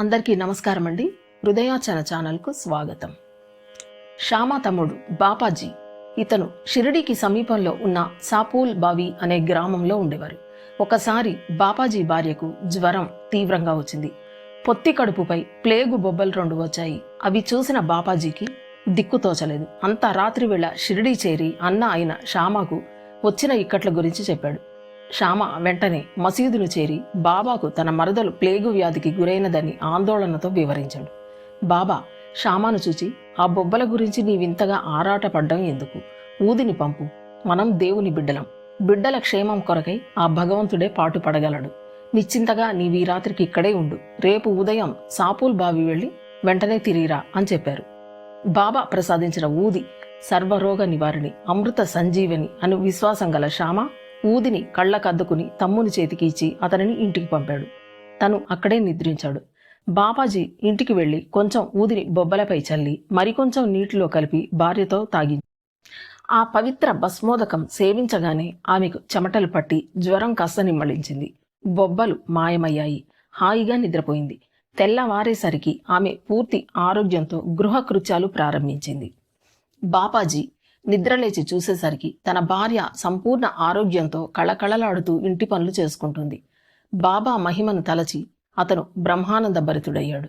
అందరికీ నమస్కారం అండి హృదయాచన ఛానల్కు స్వాగతం. శ్యామ తమ్ముడు బాపాజీ ఇతను షిరిడీకి సమీపంలో ఉన్న సాపూల్ బావి అనే గ్రామంలో ఉండేవారు. ఒకసారి బాపాజీ భార్యకు జ్వరం తీవ్రంగా వచ్చింది. పొత్తి కడుపుపై ప్లేగు బొబ్బలు రెండు వచ్చాయి. అవి చూసిన బాపాజీకి దిక్కుతోచలేదు అంత రాత్రి వేళ షిరిడీ చేరి అన్న అయిన శ్యామకు వచ్చిన ఇక్కట్ల గురించి చెప్పాడు. శ్యామ వెంటనే మసీదును చేరి బాబాకు తన మరదలు ప్లేగు వ్యాధికి గురైనదని ఆందోళనతో వివరించాడు. బాబా శ్యామను చూచి ఆ బొబ్బల గురించి నీవింతగా ఆరాటపడ్డం ఎందుకు? ఊదిని పంపు. మనం దేవుని బిడ్డలం. బిడ్డల క్షేమం కొరకై ఆ భగవంతుడే పాటు పడగలడు. నిశ్చింతగా నీవీ రాత్రికి ఇక్కడే ఉండు. రేపు ఉదయం సాపూల్ బావి వెళ్ళి వెంటనే తిరిగిరా అని చెప్పారు. బాబా ప్రసాదించిన ఊది సర్వరోగ నివారిణి అమృత సంజీవని అను విశ్వాసం గల శ్యామ ఊదిని కళ్ళకద్దుకుని తమ్ముని చేతికి ఇచ్చి అతనిని ఇంటికి పంపాడు. తను అక్కడే నిద్రించాడు. బాబాజీ ఇంటికి వెళ్ళి కొంచెం ఊదిని బొబ్బలపై చల్లి మరికొంచెం నీటిలో కలిపి భార్యతో తాగి ఆ పవిత్ర భస్మోదకం సేవించగానే ఆమెకు చెమటలు పట్టి జ్వరం కాస్త నిమ్మళించింది. బొబ్బలు మాయమయ్యాయి. హాయిగా నిద్రపోయింది. తెల్లవారేసరికి ఆమె పూర్తి ఆరోగ్యంతో గృహకృత్యాలు ప్రారంభించింది. బాపాజీ నిద్రలేచి చూసేసరికి తన భార్య సంపూర్ణ ఆరోగ్యంతో కళకళలాడుతూ ఇంటి పనులు చేసుకుంటుంది. బాబా మహిమను తలచి అతను బ్రహ్మానంద భరితుడయ్యాడు.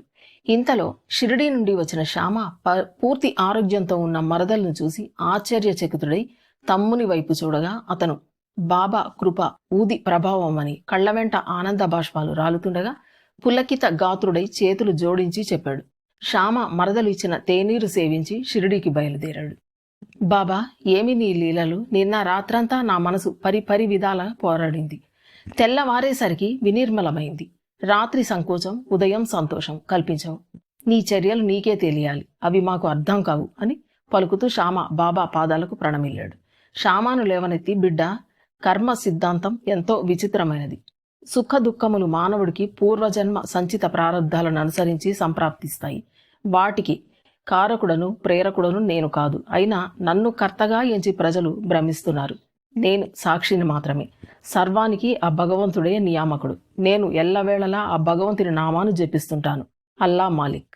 ఇంతలో షిరిడీ నుండి వచ్చిన శ్యామ ప- పూర్తి ఆరోగ్యంతో ఉన్న మరదలను చూసి ఆశ్చర్యచకితుడై తమ్ముని వైపు చూడగా అతను బాబా కృప ఊది ప్రభావం అని కళ్ళ వెంట ఆనంద బాష్పాలు రాలుతుండగా పులకిత గాత్రుడై చేతులు జోడించి చెప్పాడు. శ్యామ మరదలు ఇచ్చిన తేనీరు సేవించి షిరిడీకి బయలుదేరాడు. బాబా ఏమి నీ లీలలు? నిన్న రాత్రంతా నా మనసు పరి పరి విధాల పోరాడింది. తెల్లవారేసరికి వినిర్మలమైంది. రాత్రి సంకోచం ఉదయం సంతోషం కల్పించావు. నీ చర్యలు నీకే తెలియాలి. అవి మాకు అర్థం కావు అని పలుకుతూ శ్యామ బాబా పాదాలకు ప్రణమిల్లాడు. శ్యామాను లేవనెత్తి బిడ్డ కర్మ సిద్ధాంతం ఎంతో విచిత్రమైనది. సుఖ దుఃఖములు మానవుడికి పూర్వజన్మ సంచిత ప్రారంధాలను అనుసరించి సంప్రాప్తిస్తాయి. వాటికి కారకుడను ప్రేరకుడను నేను కాదు. అయినా నన్ను కర్తగా ఎంచి ప్రజలు భ్రమిస్తున్నారు. నేను సాక్షిని మాత్రమే. సర్వానికి ఆ భగవంతుడే నియామకుడు. నేను ఎల్లవేళలా ఆ భగవంతుని నామాను జపిస్తుంటాను. అల్లా మాలిక్.